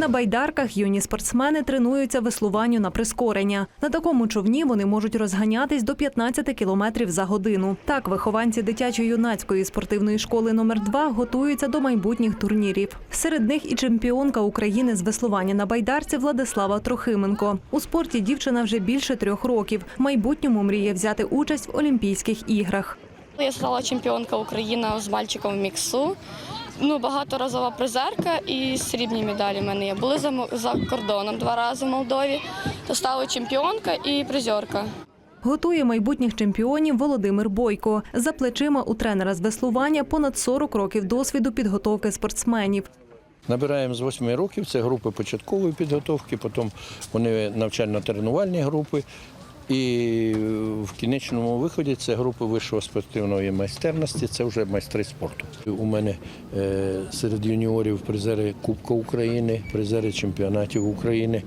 На байдарках юні спортсмени тренуються веслуванню на прискорення. На такому човні вони можуть розганятись до 15 кілометрів за годину. Так, вихованці дитячо-юнацької спортивної школи номер 2 готуються до майбутніх турнірів. Серед них і чемпіонка України з веслування на байдарці Владислава Трохименко. У спорті дівчина вже більше трьох років. В майбутньому мріє взяти участь в Олімпійських іграх. Я стала чемпіонка України з мальчиком в міксу. Ну, багаторазова призерка і срібні медалі в мене є. Були за, за кордоном два рази в Молдові, то стала чемпіонка і призерка. Готує майбутніх чемпіонів Володимир Бойко. За плечима у тренера з веслування понад 40 років досвіду підготовки спортсменів. Набираємо з 8 років, це групи початкової підготовки, потім вони навчально-тренувальні групи. І в кінечному виході це групи вищого спортивної майстерності, це вже майстри спорту. У мене е, серед юніорів призери Кубка України, призери чемпіонатів України,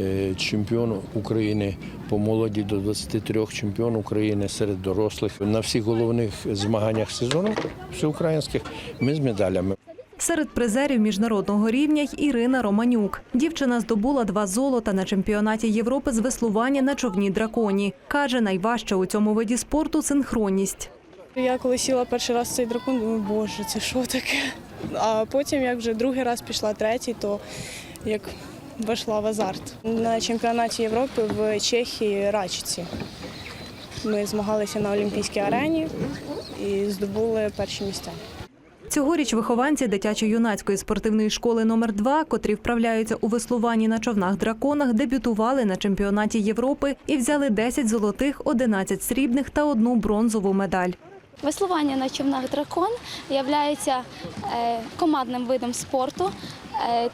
е, чемпіон України по молоді до 23, чемпіон України серед дорослих. На всіх головних змаганнях сезону всеукраїнських ми з медалями. Серед призерів міжнародного рівня й Ірина Романюк. Дівчина здобула два золота на чемпіонаті Європи з веслування на човні драконі. Каже, найважче у цьому виді спорту синхронність. Я коли сіла перший раз цей дракон, думаю, боже, це що таке? А потім, як вже другий раз пішла третій, то як вийшла в азарт. На чемпіонаті Європи в Чехії Рачці. Ми змагалися на Олімпійській арені і здобули перші місця. Цьогоріч вихованці дитячо-юнацької спортивної школи номер 2 котрі вправляються у веслуванні на човнах-драконах, дебютували на чемпіонаті Європи і взяли 10 золотих, 11 срібних та одну бронзову медаль. Веслування на човнах дракон є командним видом спорту. Е,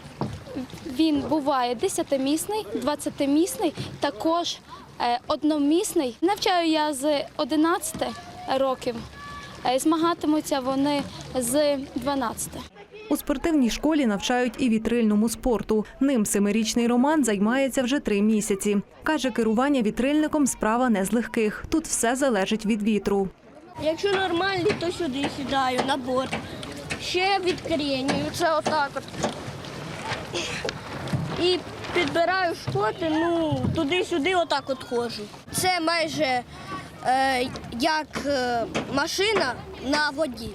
Він буває 10-місний, 20-місний, також е, одномісний. Навчаю я з 11 років. Е, Змагатимуться вони з 12. У спортивній школі навчають і вітрильному спорту. Ним семирічний Роман займається вже три місяці. Каже, керування вітрильником справа не з легких. Тут все залежить від вітру. Якщо нормальний, то сюди сідаю на борт. Ще відкрінюю, це отак от. І підбираю шкоти, ну, туди-сюди отак от ходжу. Це майже як е, машина на воді.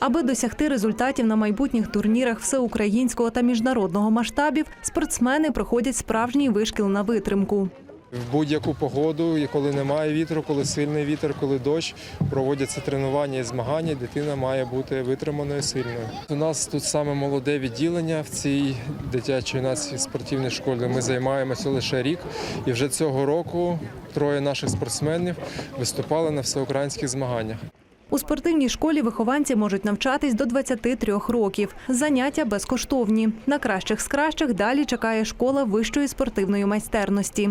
Аби досягти результатів на майбутніх турнірах всеукраїнського та міжнародного масштабів, спортсмени проходять справжній вишкіл на витримку. В будь-яку погоду, і коли немає вітру, коли сильний вітер, коли дощ, проводяться тренування і змагання. Дитина має бути витриманою, сильною. У нас тут саме молоде відділення в цій дитячо-юнацькій спортивній школі. Ми займаємося лише рік, і вже цього року троє наших спортсменів виступали на всеукраїнських змаганнях. У спортивній школі вихованці можуть навчатись до 23 років. Заняття безкоштовні. На кращих з кращих далі чекає школа вищої спортивної майстерності.